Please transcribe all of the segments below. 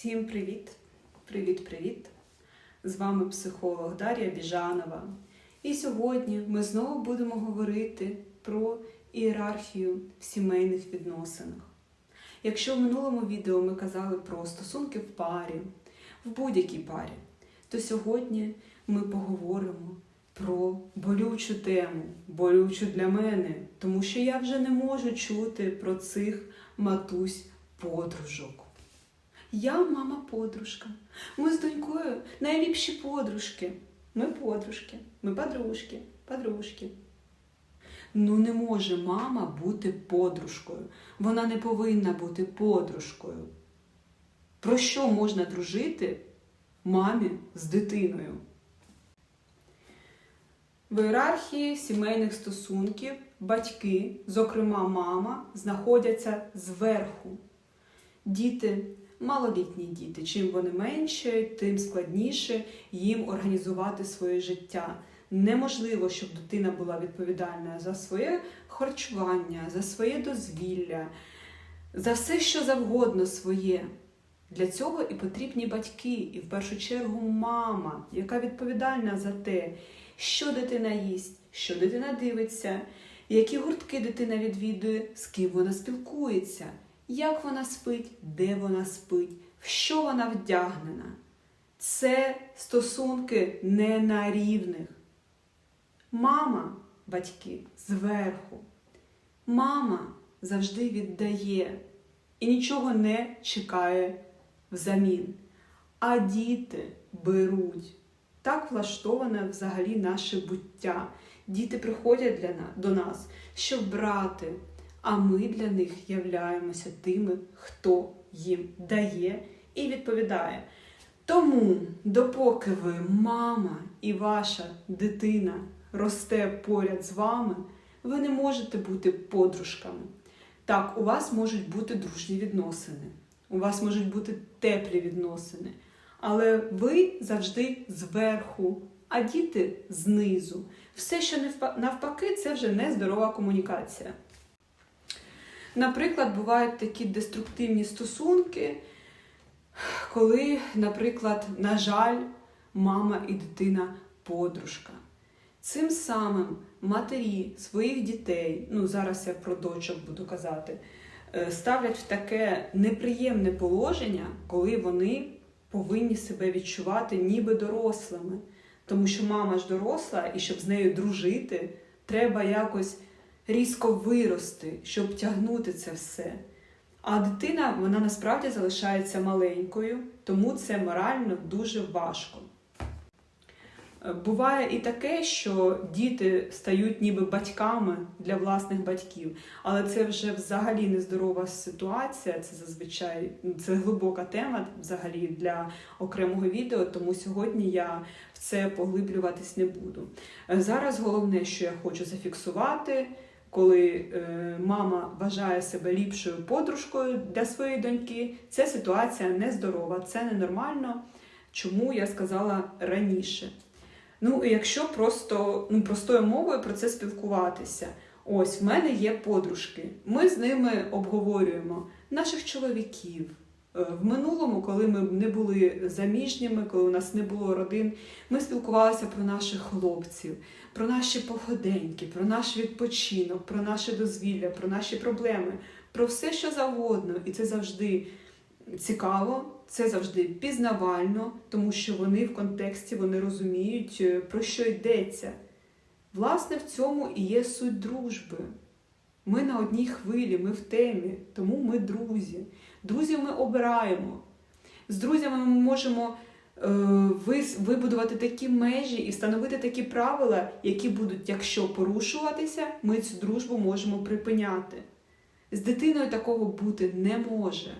Всім привіт! Привіт-привіт! З вами психолог Дар'я Біжанова. І сьогодні ми знову будемо говорити про ієрархію в сімейних відносинах. Якщо в минулому відео ми казали про стосунки в парі, в будь-якій парі, то сьогодні ми поговоримо про болючу тему, болючу для мене, тому що я вже не можу чути про цих матусь подружок. Я мама подружка. Ми з донькою найліпші подружки. Ми подружки, ми подружки, подружки. Ну, не може мама бути подружкою. Вона не повинна бути подружкою. Про що можна дружити мамі з дитиною? В ієрархії сімейних стосунків батьки, зокрема мама, знаходяться зверху. Діти, малолітні діти, чим вони менші, тим складніше їм організувати своє життя. Неможливо, щоб дитина була відповідальна за своє харчування, за своє дозвілля, за все, що завгодно своє. Для цього і потрібні батьки, і в першу чергу мама, яка відповідальна за те, що дитина їсть, що дитина дивиться, які гуртки дитина відвідує, з ким вона спілкується, як вона спить, де вона спить, в що вона вдягнена. Це стосунки не на рівних. Мама, батьки зверху. Мама завжди віддає і нічого не чекає взамін. А діти беруть. Так влаштоване взагалі наше буття. Діти приходять для на- до нас, щоб брати, а ми для них являємося тими, хто їм дає і відповідає. Тому, допоки ви, мама і ваша дитина росте поряд з вами, ви не можете бути подружками. Так, у вас можуть бути дружні відносини, у вас можуть бути теплі відносини, але ви завжди зверху, а діти знизу. Все, що навпаки, це вже нездорова комунікація. Наприклад, бувають такі деструктивні стосунки, коли, наприклад, на жаль, мама і дитина подружка. Цим самим матері своїх дітей, ну зараз я про дочок буду казати, е, ставлять в таке неприємне положення, коли вони повинні себе відчувати ніби дорослими. Тому що мама ж доросла, і щоб з нею дружити, треба якось різко вирости, щоб тягнути це все. А дитина вона насправді залишається маленькою, тому це морально дуже важко. Буває і таке, що діти стають ніби батьками для власних батьків, але це вже взагалі нездорова ситуація. Це зазвичай це глибока тема взагалі для окремого відео, тому сьогодні я в це поглиблюватись не буду. Зараз головне, що я хочу зафіксувати, коли е, мама вважає себе ліпшою подружкою для своєї доньки, ця ситуація нездорова, це ненормально. Чому я сказала раніше? Ну, якщо просто ну, простою мовою про це спілкуватися. Ось в мене є подружки. Ми з ними обговорюємо наших чоловіків. Е, В минулому, коли ми не були заміжніми, коли у нас не було родин, ми спілкувалися про наших хлопців, про наші походеньки, про наш відпочинок, про наше дозвілля, про наші проблеми, про все, що завгодно. І це завжди цікаво, це завжди пізнавально, тому що вони в контексті вони розуміють, е, про що йдеться. Власне, в цьому і є суть дружби. Ми на одній хвилі, ми в темі, тому ми друзі. Друзів ми обираємо. З друзями ми можемо е, вибудувати такі межі і встановити такі правила, які будуть, якщо порушуватися, ми цю дружбу можемо припиняти. З дитиною такого бути не може,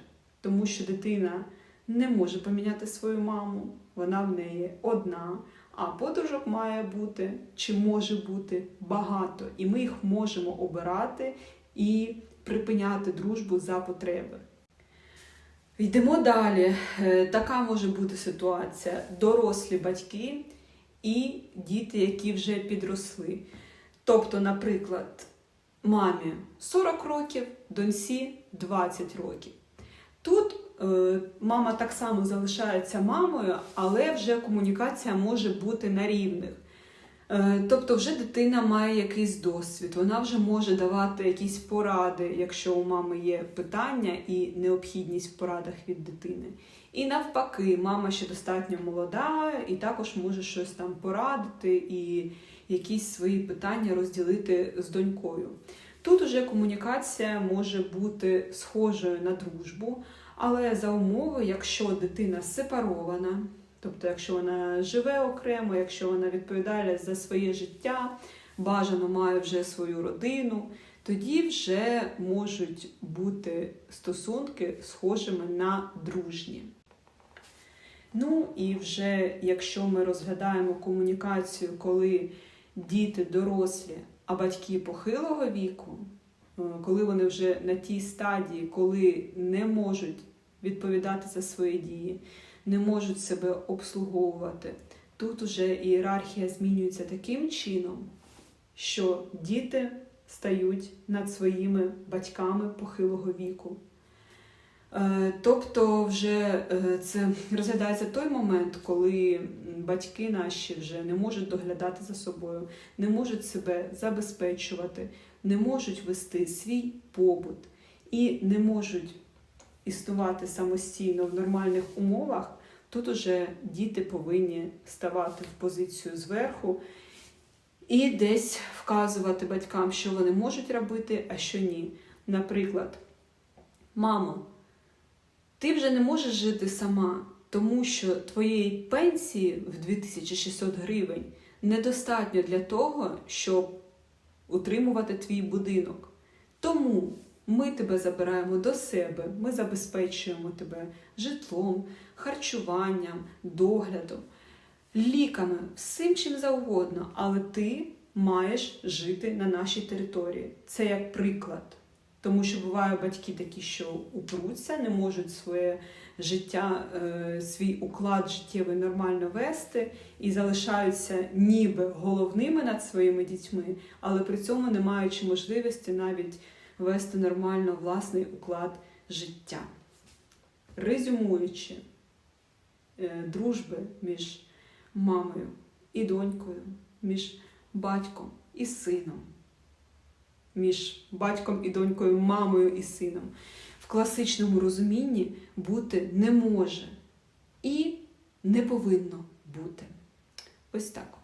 тому що дитина не може поміняти свою маму, вона в неї одна. А подружок має бути чи може бути багато, і ми їх можемо обирати і припиняти дружбу за потреби. Йдемо далі. Е, Така може бути ситуація: дорослі батьки і діти, які вже підросли. Тобто, наприклад, мамі 40 років, доньці 20 років. Тут Е, Мама так само залишається мамою, але вже комунікація може бути на рівних. Е, Тобто, вже дитина має якийсь досвід, вона вже може давати якісь поради, якщо у мами є питання і необхідність в порадах від дитини. І навпаки, мама ще достатньо молода і також може щось там порадити і якісь свої питання розділити з донькою. Тут уже комунікація може бути схожою на дружбу, але за умови, якщо дитина сепарована, тобто якщо вона живе окремо, якщо вона відповідає за своє життя, бажано має вже свою родину, тоді вже можуть бути стосунки схожими на дружні. Ну і вже якщо ми розглядаємо комунікацію, коли діти дорослі, а батьки похилого віку, е, коли вони вже на тій стадії, коли не можуть відповідати за свої дії, не можуть себе обслуговувати, тут уже ієрархія змінюється таким чином, що діти стають над своїми батьками похилого віку. Е, Тобто, вже е, це розглядається той момент, коли батьки наші вже не можуть доглядати за собою, не можуть себе забезпечувати, не можуть вести свій побут і не можуть існувати самостійно в нормальних умовах. Тут уже діти повинні ставати в позицію зверху і десь вказувати батькам, що вони можуть робити, а що ні. Наприклад, мамо, ти вже не можеш жити сама, тому що твоєї пенсії в 2600 гривень недостатньо для того, щоб утримувати твій будинок. Тому ми тебе забираємо до себе, ми забезпечуємо тебе житлом, харчуванням, доглядом, ліками, всім чим завгодно, але ти маєш жити на нашій території. Це як приклад. Тому що бувають батьки такі, що упруться, не можуть своє життя, е, свій уклад життєвий нормально вести і залишаються ніби головними над своїми дітьми, але при цьому не маючи можливості навіть вести нормально власний уклад життя. Резюмуючи е, дружби між мамою і донькою, між батьком і сином між батьком і донькою, мамою і сином в класичному розумінні бути не може і не повинно бути. Ось так.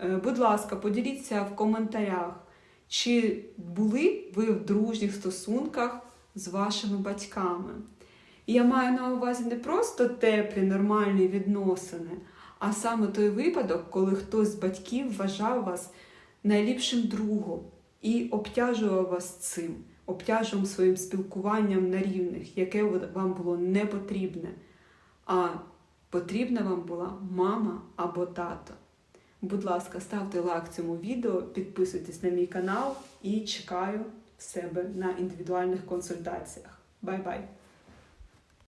Е, Будь ласка, поділіться в коментарях, чи були ви в дружніх стосунках з вашими батьками. І я маю на увазі не просто теплі, нормальні відносини, а саме той випадок, коли хтось з батьків вважав вас найліпшим другом і обтяжував вас цим, обтяжував своїм спілкуванням на рівних, яке вам було не потрібне, а потрібна вам була мама або тато. Будь ласка, ставте лайк цьому відео, підписуйтесь на мій канал і чекаю себе на індивідуальних консультаціях. Бай-бай!